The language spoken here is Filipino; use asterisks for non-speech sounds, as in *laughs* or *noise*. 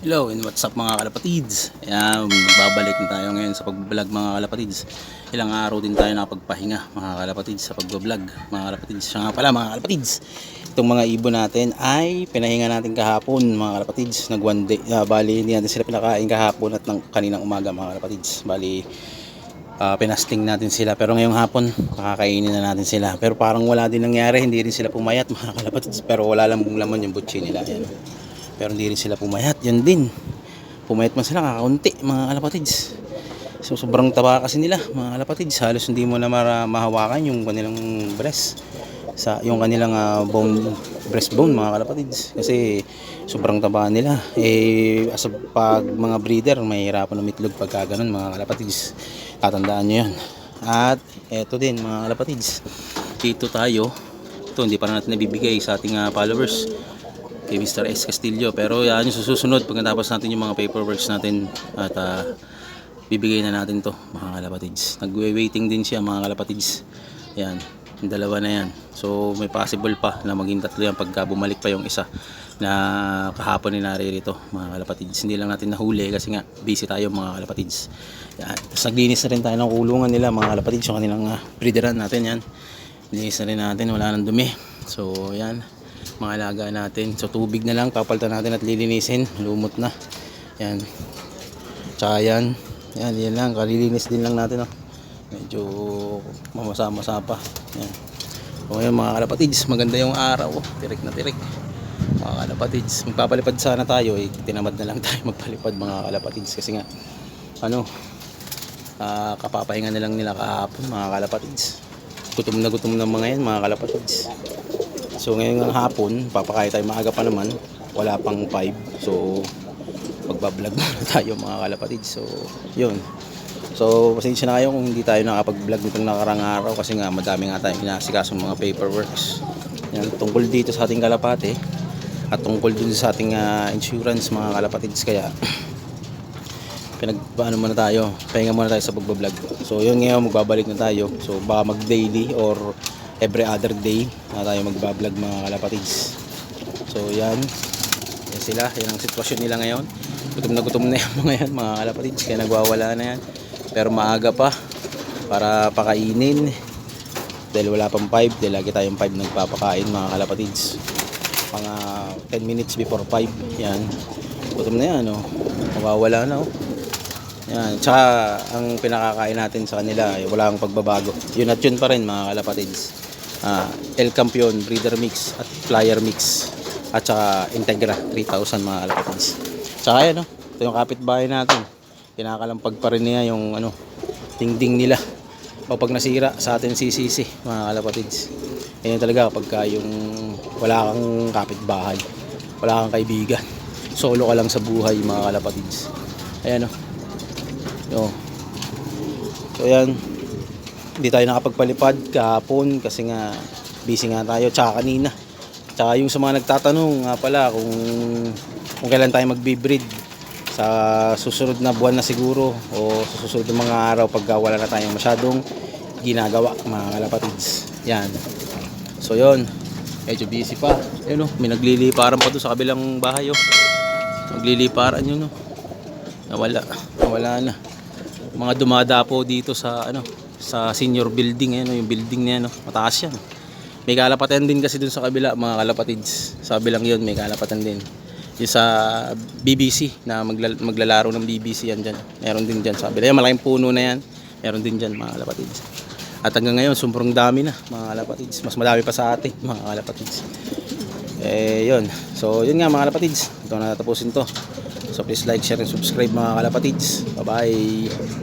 Hello and what's up mga kalapatids. Ayan, babalik na tayo ngayon sa pag-vlog mga kalapatids. Ilang araw din tayo nakapagpahinga mga kalapatids sa pag-vlog mga kalapatids. Siya nga pala mga kalapatids. Itong mga ibon natin ay pinahinga natin kahapon mga kalapatids. Nag one day, ah, bali hindi natin sila pinakain kahapon at ng kaninang umaga mga kalapatids. Bali ah, pinasting natin sila. Pero ngayong hapon makakainin na natin sila. Pero parang wala din nangyari, hindi rin sila pumayat mga kalapatids. Pero wala lang laman yung butchi nila. Ayan. Pero hindi rin sila pumayat. Yan din. Pumayat man sila kakaunti mga kalapatids. So sobrang taba kasi nila mga kalapatids. Halos hindi mo na mara, mahawakan yung kanilang breast. Sa yung kanilang ah, bone breastbone mga kalapatids. Kasi sobrang taba nila. Eh as a- pag mga breeder mahihirapan umitlog pagka ganun mga kalapatids. Tatandaan nyo yan. At eto din mga kalapatids. Dito tayo. Ito hindi pa natin nabibigay sa ating ah, followers kay Mr. S. Castillo. Pero yan yung susunod pagkatapos natin yung mga paperworks natin at ah, bibigay na natin to mga kalapatids. Nag-waiting din siya mga kalapatids. Yan, yung dalawa na yan. So may possible pa na maging tatlo yan pagka bumalik pa yung isa na kahapon ni naririto mga kalapatids. Hindi lang natin nahuli kasi nga busy tayo mga kalapatids. Yan. Tapos naglinis na rin tayo ng kulungan nila mga kalapatids. Yung kanilang uh, breederan natin yan. Linis na rin natin, wala nang dumi. So yan, mga alaga natin. So tubig na lang, papalitan natin at lilinisin. Lumot na. Yan. Tsaka yan. Yan, yan lang. Kalilinis din lang natin. Oh. Medyo mamasa-masa pa. Yan. So ngayon mga kalapatids, maganda yung araw. Oh. Tirik na tirik. Mga kalapatids. Magpapalipad sana tayo. Eh. Tinamad na lang *laughs* tayo magpalipad mga kalapatids. Kasi nga, ano, ah, kapapahinga na lang nila kahapon mga kalapatids. Gutom na gutom ng mga yan mga kalapatids. So ngayon ng hapon, papakain tayo maaga pa naman. Wala pang 5. So magbablog *laughs* muna tayo mga kalapatid. So yun. So pasensya na kayo kung hindi tayo nakapag-vlog nitong nakarang araw kasi nga madami nga tayong inasikaso mga paperworks. Yan, tungkol dito sa ating kalapate at tungkol dun sa ating ah, insurance mga kalapatids kaya *clears throat* pinag paano muna tayo pahinga muna tayo sa pagbablog so yun ngayon magbabalik na tayo so baka mag daily or every other day na tayo magbablog mga kalapatids. So yan. Yan sila. Yan ang sitwasyon nila ngayon. Gutom na gutom na yung *laughs* mga yan mga kalapatids. Kaya nagwawala na yan. Pero maaga pa para pakainin. Dahil wala pang 5 dahil lagi tayong 5 nagpapakain mga kalapatids. Mga 10 minutes before 5 yan. Gutom na yan oh. mawawala na oh. Yan. Tsaka ang pinakakain natin sa kanila, eh, wala kang pagbabago. Yun at yun pa rin mga kalapatids. Ah, El Campion, Breeder Mix at Flyer Mix. At saka Integra 3000 mga kalapatids. Tsaka yan, no? ito yung kapitbahay natin. Kinakalampag pa rin niya yung ano, dingding nila. O pag nasira sa atin CCC mga kalapatids. Ganyan talaga kapag yung wala kang kapitbahay. Wala kang kaibigan. Solo ka lang sa buhay mga kalapatids. Ayan o. Yo. So yan. Hindi tayo nakapagpalipad kahapon kasi nga busy nga tayo tsaka kanina. Tsaka yung sa mga nagtatanong nga pala kung kung kailan tayo magbi-breed sa susunod na buwan na siguro o sa susunod na mga araw pagka wala na tayong masyadong ginagawa mga kalapatids. Yan. So yon medyo busy pa. Ayun oh, may nagliliparan pa doon sa kabilang bahay oh. Nagliliparan yun oh. Nawala. Nawala na mga dumadapo dito sa ano sa senior building ano yung building niya no? Mataas yan. May kalapatan din kasi dun sa kabila mga kalapatids. Sa kabilang yun may kalapatan din. Yung sa BBC na magla- maglalaro ng BBC yan dyan. Meron din dyan sa kabila yan malaking puno na yan meron din dyan mga kalapatids. At hanggang ngayon sobrang dami na mga kalapatids. Mas madami pa sa atin *laughs* mga kalapatids. Eh yun. So yun nga mga kalapatids. Ito na tapusin to. So please like share and subscribe mga kalapatids. Bye bye